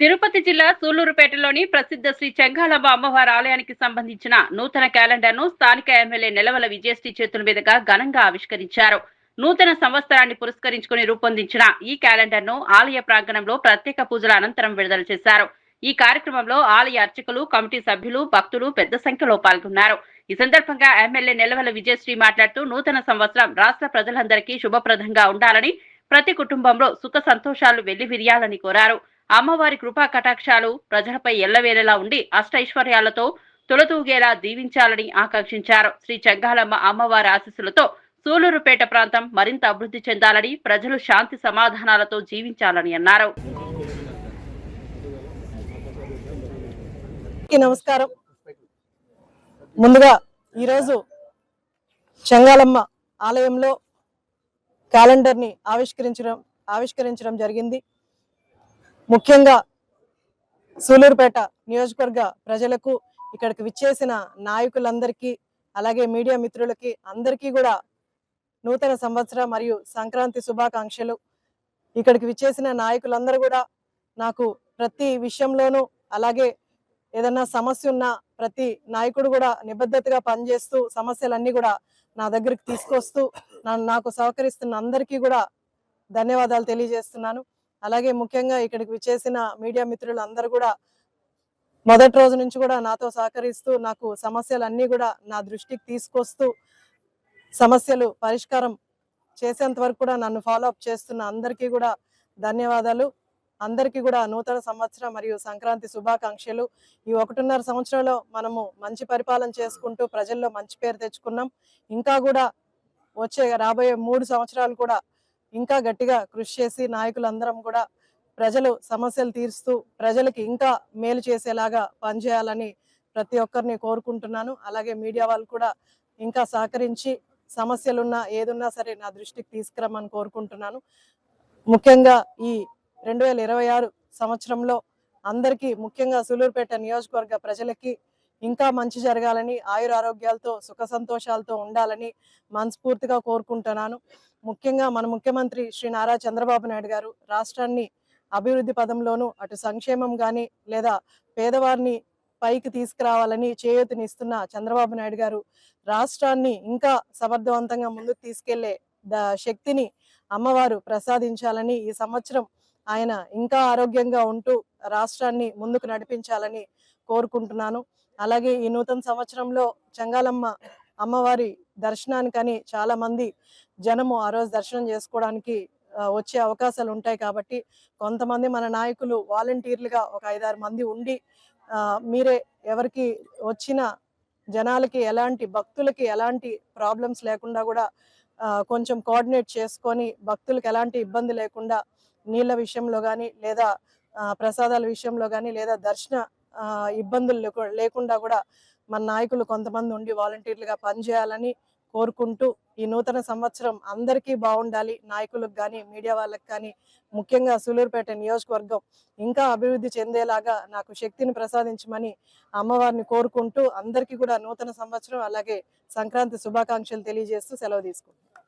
తిరుపతి జిల్లా సూళ్ళూరుపేటలోని ప్రసిద్ధ శ్రీ చెంగాళమ్మ అమ్మవారి ఆలయానికి సంబంధించిన నూతన క్యాలెండర్ను స్థానిక ఎమ్మెల్యే నెలవల విజయశ్రీ చేతుల మీదుగా ఘనంగా ఆవిష్కరించారు. నూతన సంవత్సరాన్ని పురస్కరించుకుని రూపొందించిన ఈ క్యాలెండర్ను ఆలయ ప్రాంగణంలో ప్రత్యేక పూజల అనంతరం విడుదల చేశారు. ఈ కార్యక్రమంలో ఆలయ అర్చకులు కమిటీ సభ్యులు భక్తులు పెద్ద సంఖ్యలో పాల్గొన్నారు. ఈ సందర్భంగా ఎమ్మెల్యే నెలవల విజయశ్రీ మాట్లాడుతూ నూతన సంవత్సరం రాష్ట్ర ప్రజలందరికీ శుభప్రదంగా ఉండాలని ప్రతి కుటుంబంలో సుఖ సంతోషాలు వెల్లివిరియాలని కోరారు. అమ్మవారి కృపా కటాక్షాలు ప్రజలపై ఎల్లవేళలా ఉండి అష్టైశ్వర్యాలతో తొలతూగేలా దీవించాలని ఆకాంక్షించారు. శ్రీ చెంగాలమ్మ అమ్మవారి ఆశీస్సులతో సూలూరుపేట ప్రాంతం మరింత అభివృద్ధి చెందాలని ప్రజలు శాంతి సమాధానాలతో జీవించాలని అన్నారు. నమస్కారం. ముందుగా ఈరోజు చెంగాలమ్మ ఆలయంలో క్యాలెండర్ని ఆవిష్కరించడం ఆవిష్కరించడం జరిగింది. ముఖ్యంగా సూలూరుపేట నియోజకవర్గ ప్రజలకు ఇక్కడికి విచ్చేసిన నాయకులందరికీ అలాగే మీడియా మిత్రులకి అందరికీ కూడా నూతన సంవత్సర మరియు సంక్రాంతి శుభాకాంక్షలు. ఇక్కడికి విచ్చేసిన నాయకులందరూ కూడా నాకు ప్రతి విషయంలోనూ అలాగే ఏదన్నా సమస్య ఉన్నా ప్రతి నాయకుడు కూడా నిబద్ధతగా పనిచేస్తూ సమస్యలన్నీ కూడా నా దగ్గరికి తీసుకొస్తూ నన్ను నాకు సహకరిస్తున్న అందరికీ కూడా ధన్యవాదాలు తెలియజేస్తున్నాను. అలాగే ముఖ్యంగా ఇక్కడికి విచ్చేసిన మీడియా మిత్రులు అందరూ కూడా మొదటి రోజు నుంచి కూడా నాతో సహకరిస్తూ నాకు సమస్యలన్నీ కూడా నా దృష్టికి తీసుకొస్తూ సమస్యలు పరిష్కారం చేసేంత వరకు కూడా నన్ను ఫాలో అప్ చేస్తున్న అందరికీ కూడా ధన్యవాదాలు. అందరికీ కూడా నూతన సంవత్సరం మరియు సంక్రాంతి శుభాకాంక్షలు. ఈ ఒకటిన్నర సంవత్సరంలో మనము మంచి పరిపాలన చేసుకుంటూ ప్రజల్లో మంచి పేరు తెచ్చుకున్నాం. ఇంకా కూడా వచ్చే రాబోయే మూడు సంవత్సరాలు కూడా ఇంకా గట్టిగా కృషి చేసి నాయకులందరం కూడా ప్రజలు సమస్యలు తీరుస్తూ ప్రజలకి ఇంకా మేలు చేసేలాగా పనిచేయాలని ప్రతి ఒక్కరిని కోరుకుంటున్నాను. అలాగే మీడియా వాళ్ళు కూడా ఇంకా సహకరించి సమస్యలున్నా ఏదున్నా సరే నా దృష్టికి తీసుకురమ్మని కోరుకుంటున్నాను. ముఖ్యంగా ఈ రెండు వేల ఇరవై ఆరు సంవత్సరంలో అందరికీ ముఖ్యంగా సూలూరుపేట నియోజకవర్గ ప్రజలకి ఇంకా మంచి జరగాలని ఆయుర ఆరోగ్యాలతో సుఖ సంతోషాలతో ఉండాలని మనస్ఫూర్తిగా కోరుకుంటున్నాను. ముఖ్యంగా మన ముఖ్యమంత్రి శ్రీ నారా చంద్రబాబు నాయుడు గారు రాష్ట్రాన్ని అభివృద్ధి పదంలోనూ అటు సంక్షేమం కానీ లేదా పేదవారిని పైకి తీసుకురావాలని చేయూతనిస్తున్న చంద్రబాబు నాయుడు గారు రాష్ట్రాన్ని ఇంకా సమర్థవంతంగా ముందుకు తీసుకెళ్ళే ద శక్తిని అమ్మవారు ప్రసాదించాలని ఈ సంవత్సరం ఆయన ఇంకా ఆరోగ్యంగా ఉంటూ రాష్ట్రాన్ని ముందుకు నడిపించాలని కోరుకుంటున్నాను. అలాగే ఈ నూతన సంవత్సరంలో చెంగాలమ్మ అమ్మవారి దర్శనానికని చాలా మంది జనము ఆ రోజు దర్శనం చేసుకోవడానికి వచ్చే అవకాశాలు ఉంటాయి కాబట్టి కొంతమంది మన నాయకులు వాలంటీర్లుగా ఒక ఐదారు మంది ఉండి మీరే ఎవరికి వచ్చిన జనాలకి ఎలాంటి భక్తులకి ఎలాంటి ప్రాబ్లమ్స్ లేకుండా కూడా కొంచెం కోఆర్డినేట్ చేసుకొని భక్తులకు ఎలాంటి ఇబ్బంది లేకుండా నీళ్ళ విషయంలో కానీ లేదా ప్రసాదాల విషయంలో కానీ లేదా దర్శన ఇబ్బందులు లేకుండా కూడా మన నాయకులు కొంతమంది ఉండి వాలంటీర్లుగా పనిచేయాలని కోరుకుంటూ ఈ నూతన సంవత్సరం అందరికీ బాగుండాలి. నాయకులకు కానీ మీడియా వాళ్ళకి కానీ ముఖ్యంగా సూలూరుపేట నియోజకవర్గం ఇంకా అభివృద్ధి చెందేలాగా నాకు శక్తిని ప్రసాదించమని అమ్మవారిని కోరుకుంటూ అందరికీ కూడా నూతన సంవత్సరం అలాగే సంక్రాంతి శుభాకాంక్షలు తెలియజేస్తూ సెలవు తీసుకుంటున్నాను.